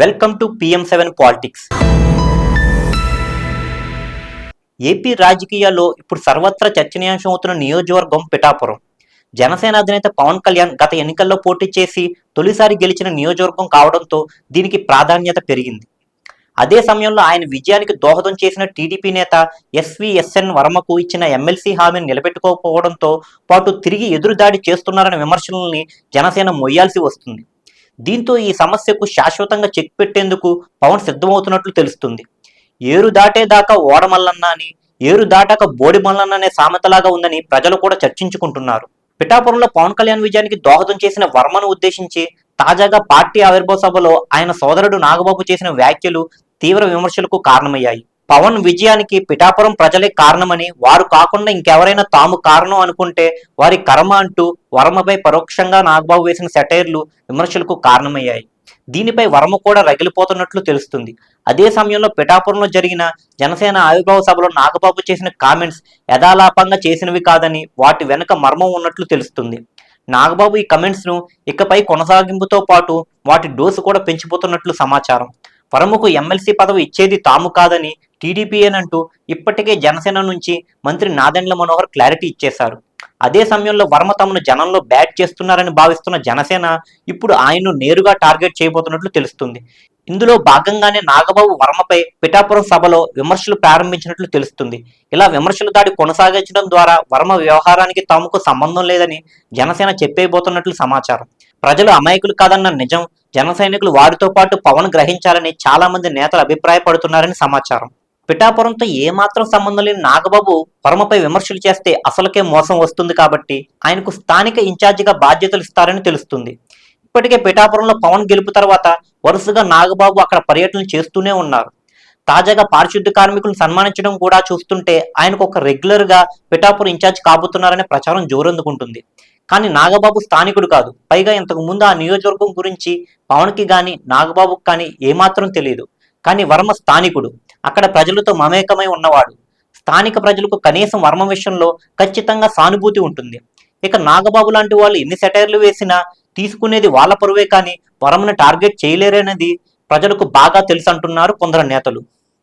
Welcome to PM seven politics. AP రాజకీయాల్లో ఇప్పుడు సర్వత్రా చర్చనీయాంశం అవుతున్న నియోజకవర్గం పిఠాపురం. జనసేన అధినేత పవన్ కళ్యాణ్ గత ఎన్నికల్లో పోటీ చేసి తొలిసారి గెలిచిన నియోజకవర్గం కావడంతో దీనికి ప్రాధాన్యత పెరిగింది. అదే సమయంలో ఆయన విజయానికి దోహదం చేసిన టీడీపీ నేత ఎస్విఎస్ఎన్ వర్మకు ఇచ్చిన ఎమ్మెల్సీ హామీని నిలబెట్టుకోకపోవడంతో పాటు తిరిగి ఎదురుదాడి చేస్తున్నారనే విమర్శలని జనసేన మొయ్యాల్సి వస్తుంది. దీంతో ఈ సమస్యకు శాశ్వతంగా చెక్ పెట్టేందుకు పవన్ సిద్ధమవుతున్నట్లు తెలుస్తుంది. ఏరు దాటేదాకా ఓడమల్లన్న అని ఏరు దాటాక బోడి మల్లన్న అనే సామెతలాగా ఉందని ప్రజలు కూడా చర్చించుకుంటున్నారు. పిఠాపురంలో పవన్ కళ్యాణ్ విజయానికి దోహదం చేసిన వర్మను ఉద్దేశించి తాజాగా పార్టీ ఆవిర్భావ సభలో ఆయన సోదరుడు నాగబాబు చేసిన వ్యాఖ్యలు తీవ్ర విమర్శలకు కారణమయ్యాయి. పవన్ విజయానికి పిఠాపురం ప్రజలే కారణమని వారు కాకుండా ఇంకెవరైనా తాము కారణం అనుకుంటే వారి కర్మ అంటూ వర్మపై పరోక్షంగా నాగబాబు వేసిన సెటైర్లు విమర్శలకు కారణమయ్యాయి. దీనిపై వర్మ కూడా రగిలిపోతున్నట్లు తెలుస్తుంది. అదే సమయంలో పిఠాపురంలో జరిగిన జనసేన ఆవిర్భావ సభలో నాగబాబు చేసిన కామెంట్స్ యథాలాపంగా చేసినవి కాదని వాటి వెనుక మర్మం ఉన్నట్లు తెలుస్తుంది. నాగబాబు ఈ కమెంట్స్ను ఇకపై కొనసాగింపుతో పాటు వాటి డోసు కూడా పెంచిపోతున్నట్లు సమాచారం. పరముకు ఎమ్మెల్సీ పదవి ఇచ్చేది తాము కాదని టీడీపీఏనంటూ ఇప్పటికే జనసేన నుంచి మంత్రి నాదెండ్ల మనోహర్ క్లారిటీ ఇచ్చేశారు. అదే సమయంలో వర్మ తమను జనంలో బ్యాట్ చేస్తున్నారని భావిస్తున్న జనసేన ఇప్పుడు ఆయన్ను నేరుగా టార్గెట్ చేయబోతున్నట్లు తెలుస్తుంది. ఇందులో భాగంగానే నాగబాబు వర్మపై పిఠాపురం సభలో విమర్శలు ప్రారంభించినట్లు తెలుస్తుంది. ఇలా విమర్శల దాడి కొనసాగించడం ద్వారా వర్మ వ్యవహారానికి తమకు సంబంధం లేదని జనసేన చెప్పేయబోతున్నట్లు సమాచారం. ప్రజలు అమాయకులు కాదన్న నిజం జన సైనికులు వారితో పాటు పవన్ గ్రహించాలని చాలా మంది నేతలు అభిప్రాయపడుతున్నారని సమాచారం. పిఠాపురంతో ఏమాత్రం సంబంధం లేని నాగబాబు పరమపై విమర్శలు చేస్తే అసలుకే మోసం వస్తుంది కాబట్టి ఆయనకు స్థానిక ఇన్ఛార్జిగా బాధ్యతలు ఇస్తారని తెలుస్తుంది. ఇప్పటికే పిఠాపురంలో పవన్ గెలుపు తర్వాత వరుసగా నాగబాబు అక్కడ పర్యటనలు చేస్తూనే ఉన్నారు. తాజాగా పారిశుద్ధ కార్మికులను సన్మానించడం కూడా చూస్తుంటే ఆయనకు ఒక రెగ్యులర్గా పిఠాపురం ఇన్ఛార్జ్ కాబోతున్నారనే ప్రచారం జోరందుకుంటుంది. కానీ నాగబాబు స్థానికుడు కాదు. పైగా ఇంతకు ముందు ఆ నియోజకవర్గం గురించి పవన్కి కానీ నాగబాబుకి కానీ ఏమాత్రం తెలియదు. కానీ వర్మ స్థానికుడు. అక్కడ ప్రజలతో మమేకమై ఉన్నవాడు. స్థానిక ప్రజలకు కనీసం వర్మ విషయంలో ఖచ్చితంగా సానుభూతి ఉంటుంది. ఇక నాగబాబు లాంటి వాళ్ళు ఎన్ని సెటైర్లు వేసినా తీసుకునేది వాళ్ళ పరువే కానీ వరమను టార్గెట్ చేయలేరనేది ప్రజలకు బాగా తెలుసు అంటున్నారు కొందరు నేతలు.